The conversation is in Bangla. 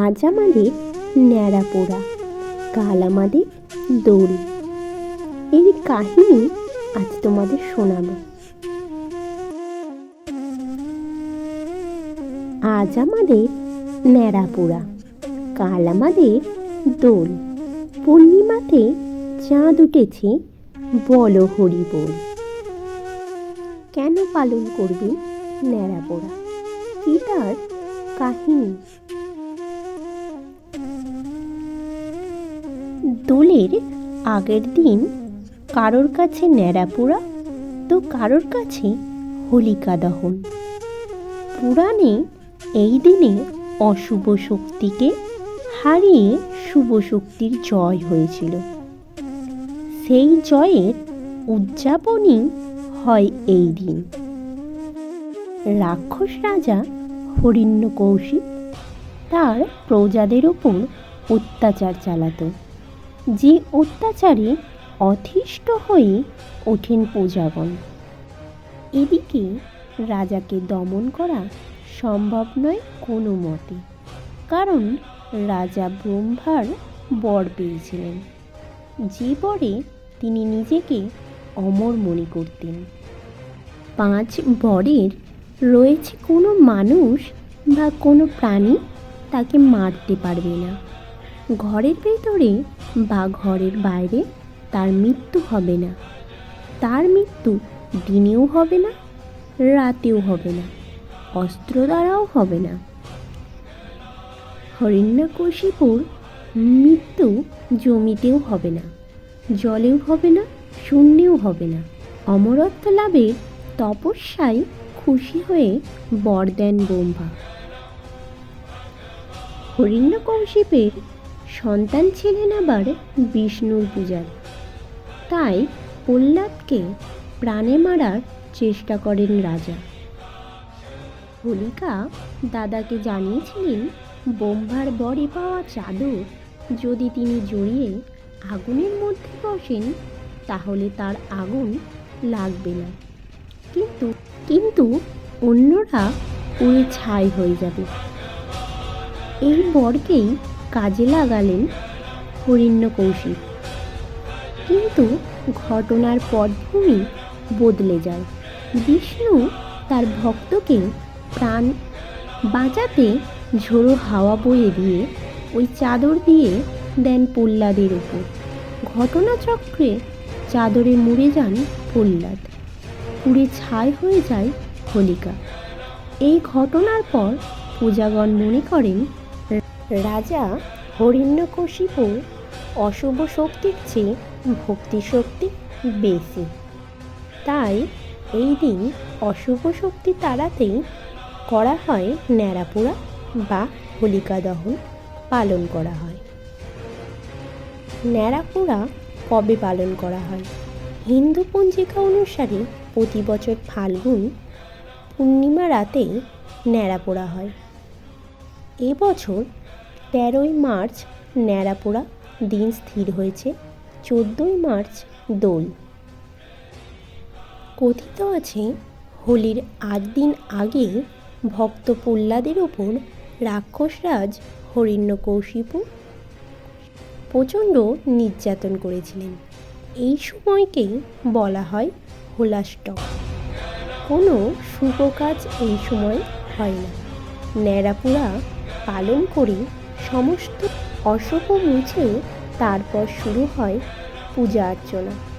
আজ আমাদের ন্যাড়া পোড়া, কাল আমাদের দোল এর কাহিনী আজ তোমাদের শোনাবো। আজ আমাদের ন্যাড়া পোড়া, কাল আমাদের দোল পূর্ণিমাতে চাঁদ উঠেছে বল হরি বল। কেন পালন করবে ন্যাড়া পোড়া? কি তার কাহিনী? দোলের আগের দিন কারোর কাছে ন্যাড়াপোড়া তো কারোর কাছে হোলিকা দহন। পুরাণে এই দিনে অশুভ শক্তিকে হারিয়ে শুভ শক্তির জয় হয়েছিল। সেই জয়ের উদযাপনই হয় এই দিন। রাক্ষস রাজা হরিণ্য কৌশিক তার প্রজাদের ওপর অত্যাচার চালাতো। যে অত্যাচারে অতিষ্ঠ হয়ে ওঠেন প্রজাগণ। এদিকে রাজাকে দমন করা সম্ভব নয় কোনো মতে, কারণ রাজা ব্রহ্মার বর পেয়েছিলেন। যে বরে তিনি নিজেকে অমর মনে করতেন। পাঁচ বরের রয়েছে কোনো মানুষ বা কোনো প্রাণী তাকে মারতে পারবে না। ঘরের ভেতরে বা ঘরের বাইরে তার মৃত্যু হবে না। তার মৃত্যু দিনেও হবে না, রাতেও হবে না, অস্ত্র দ্বারাও হবে না। হরিণ্যাকশিপুর মৃত্যু জমিতেও হবে না, জলেও হবে না, শূন্যেও হবে না। অমরত্ব লাভের তপস্যায় খুশি হয়ে বর দেন ব্রহ্মা। হরিণ্যকৌশিপের সন্তান ছিলেন আবার বিষ্ণুর পূজার। তাই প্রহ্লাদকে প্রাণে মারার চেষ্টা করেন রাজা। হোলিকা দাদাকে জানিয়েছিলেন বোম্বার বরে পাওয়া চাদর যদি তিনি জড়িয়ে আগুনের মধ্যে বসেন, তাহলে তার আগুন লাগবে না। কিন্তু কিন্তু অন্যরা পুড়ে ছাই হয়ে যাবে। এই বরকেই কাজে লাগালেন হরিণ্য কৌশিক। কিন্তু ঘটনার পটভূমি বদলে যায়। বিষ্ণু তার ভক্তকে প্রাণ বাঁচাতে ঝোড়ো হাওয়া বয়ে দিয়ে ওই চাদর দিয়ে দেন প্রহ্লাদের ওপর। ঘটনাচক্রে চাদরে মুড়ে যান প্রহ্লাদ। পুড়ে ছাই হয়ে যায় হোলিকা। এই ঘটনার পর পূজাগণ মনে করেন রাজা হরিণ্যকশিপুর অশুভ শক্তির চেয়ে ভক্তি শক্তি বেশি। তাই এই দিন অশুভ শক্তি তাড়াতেই করা হয় ন্যাড়াপোড়া বা হোলিকা দহন পালন করা হয়। ন্যাড়াপোড়া কবে পালন করা হয়? হিন্দু পঞ্জিকা অনুসারে প্রতি বছর ফাল্গুন পূর্ণিমা রাতে ন্যাড়াপোড়া হয়। এবছর তেরোই মার্চ ন্যাড়াপোড়া দিন স্থির হয়েছে, চোদ্দোই মার্চ দোল। কথিত আছে, হোলির আট দিন আগে ভক্ত প্রহ্লাদের ওপর রাক্ষসরাজ হরিণ্যকৌশিপু প্রচণ্ড নির্যাতন করেছিলেন। এই সময়কেই বলা হয় হোলাষ্টক। কোনো শুভ কাজ এই সময় হয় না। ন্যাড়াপুরা পালন করে সমস্ত অশুভ মুছে তারপর শুরু হয় পূজা অর্চনা।